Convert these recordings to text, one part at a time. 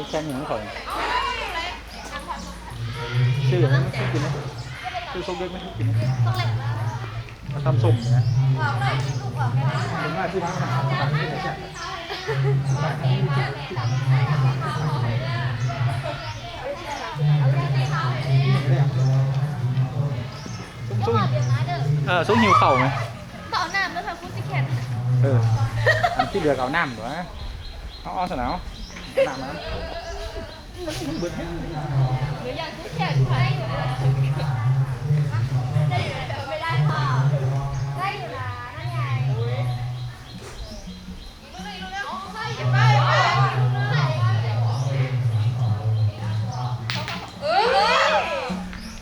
มีแค่นี้ของขอยชื่ออะไรไม่กินไหมชื่อซุกเล็กไม่กินไหมมาทำสุ่มเนี่ยเป็นว่าที่ร้านอาหารต่างที่ไหนจ้ะซุ้มซุ้มเออซุ้มหิวเข่าไหมต่อน้ำแล้วค่ะคุณสิแคนเอออันที่เหลือก็เอาน้ำตัวนะเอาเอาสนาว น้ำน้ำเบิดหรืออยากคุณแคนใช้อยู่นะได้อยู่นะไม่ได้ค่ะได้อยู่นะนั่นไงเออ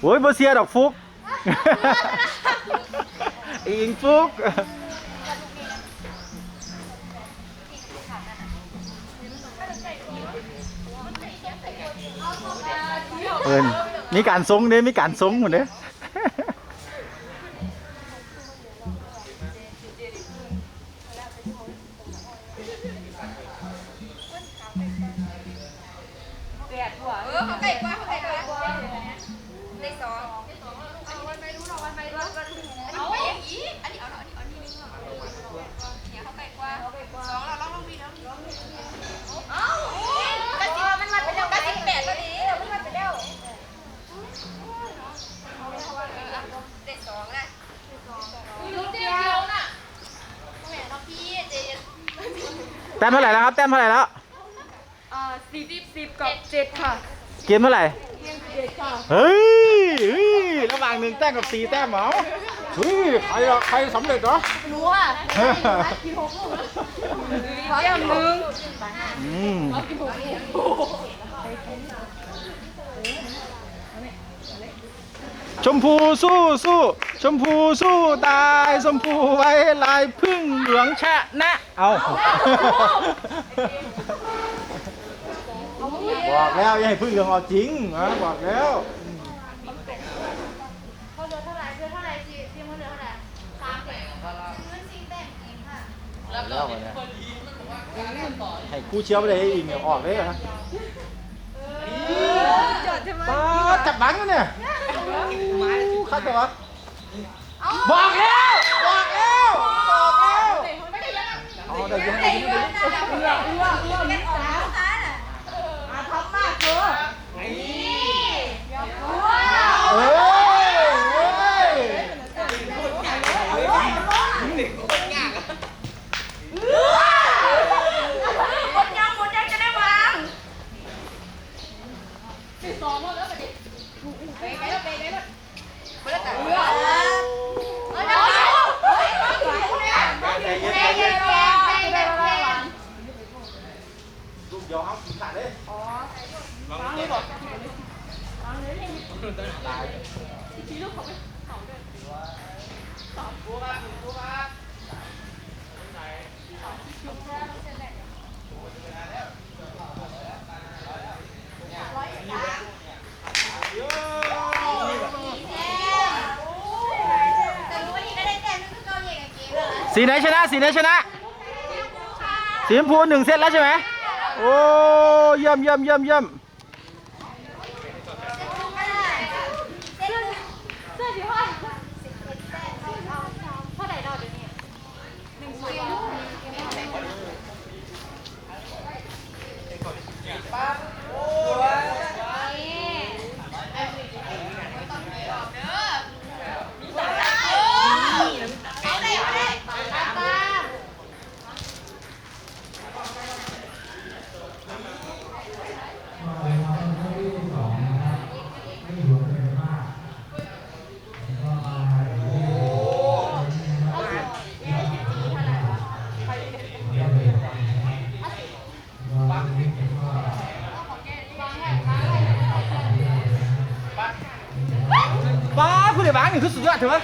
โอ้ยบเสียดอกฟุกอิงฟุก เอินมีการทรงเด้มีการทรงหมดเด้ เออเขาไก่กว่าเขาไก่กว่าได้สองเอาวันไปดูหน่อยวันไปดูเอาอย่างนี้อันนี้เอาหน่อยอันนี้อันนี้นึงเนี่ยเขาไก่กว่าสองเราลองลองมีแล้วเอ้ากระสิบมันมาไปแล้วกระสิบแปดพอดีมันมาไปแล้วได้สองนะดูเดียวน่ะแม่น้องพี่เจน แต้มเท่าไหร่แล้วครับ แต้มเท่าไหร่แล้วอ่าสิบสิบกับเจ็ดค่ะเกมเท่าไหร่เพียงเจ็ดค่ะ เฮ้ยเฮ้ยระหว่างหนึ่งแต้มกับสี่แต้มเหรอเฮ้ยใครอะใครสำเร็จเหรอ รู้อะเยี่ยมหนึ่งอืมชมพูสู้สู้ ชมพูสู้ตายชมพูไว้ลายพึ่งเหลืองชะนะ เอาบอกแล้วอย่าให้พึ่งเหลืองเอาจริงนะบอกแล้วเขาเหลือเท่าไหร่เหลือเท่าไหร่สิทีมเขาเหลือเท่าไหร่สามแต้มเงินสี่แต้มเองค่ะแล้ววันนี้ให้คู่เชียวไปเลยอีกเนี่ยออกเลยนะจอดใช่ไหมป้าจับบังกันเนี่ยข้าตัว บอกแล้ว บอกแล้ว บอกแล้วเอาได้ยังไงเอื้อเอื้อเอื้อเอื้อนิดสาวอาทำมากเถอะเอ้ยเอ้ยหมดยังหมดยังจะได้วางสองหมดแล้วไปดิไปไปแล้วไปไปแล้ว ไปแล้วกันเออเออเดี๋ยวเฮ้ยใจเย็นใจเย็นใจเย็น ลูกเดียวเอาขาดเลย แต่รู้ว่านี่ได้แต้มนึงก็เกาเหยียดกับเกมแล้ว สีไหนชนะ สีไหนชนะ สีชมพูหนึ่งเซตแล้วใช่ไหมโอ้เยี่ยมเยี่ยมเยี่ยมเยี่ยมเท่าไหร่ดอกเดี๋ยวนี้หนึ่งส่วน คือสุดยอดเถอะวะ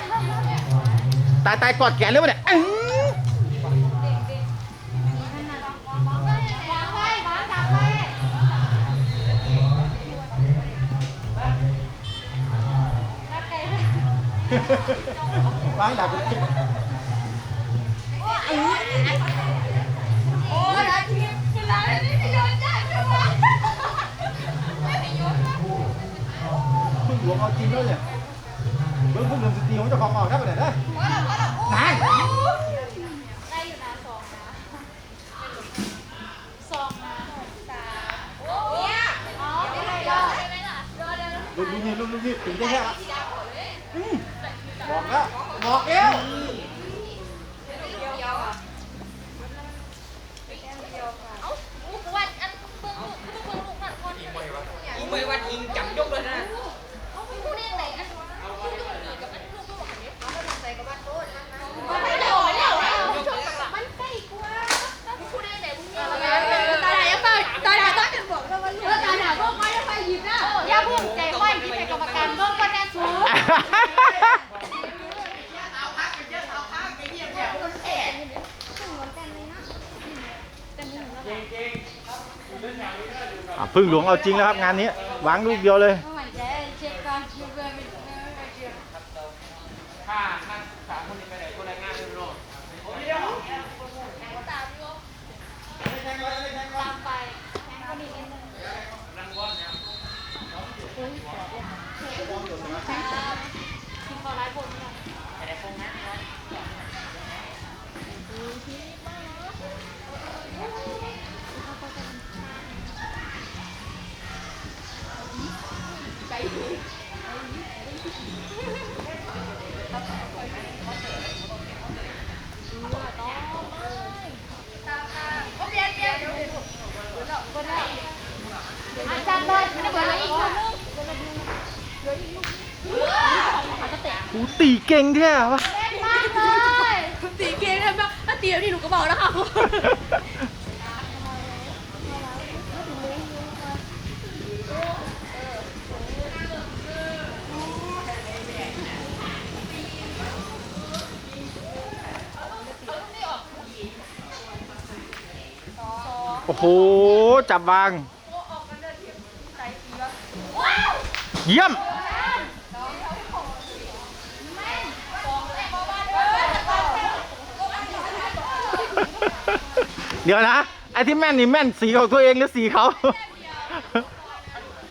ตายตายกอดแขนเลยวะเนี่ยอื้อ้างดับไปเลยหัวเอาจริงแล้วเนี่ย เบิ้งพวกหนึ่งสตีของเจ้าของเอาได้ปะเนี่ยได้พอแล้วพอแล้วนายได้อยู่นะสองนะสองนะสามโอ้เนี่ยอ๋อไม่ได้ยอดได้ไหมล่ะยอดได้แล้วรุ่นนี้รุ่นนี้ถึงจะแค่สีดำหมดเลยบอกแล้วบอกเอว เดียวอะเอ้ากูว่าอันเบิ่งลูกเบิ่งลูกนั่นคน กูไม่วัดอิงจับยกเลยนะ เอาไปพูดได้ไหนอันพูดได้ไหนกับอันลูกก็บอกอันนี้เอาไปใส่กับบ้านโน้นมันไม่ได้ไม่ได้มันใกล้กว่าพูดได้ไหนมึงเนี่ยตาไหนตาตาไหนต้องจะบอกแล้วว่าลูกตาไหนก็ไม่ได้ไปหยิบนะอย่าเพิ่งใจค่อยที่เป็นกรรมการเบิ่งก็แน่สูง อะ พึ่งหลวงเอาจริงแล้วครับงานนี้วางลูกเดียวเลย กูตีเก่งแท้วะ เก่งมากเลยตีเกมได้ปะถ้าตีแล้วนี่หนูก็บอกแล้วค่ะ โอ้โห จับวาง เยี่ยม เดี๋ยวนะ ไอ้ที่แม่นนี่แม่นสีของตัวเองหรือสีเขา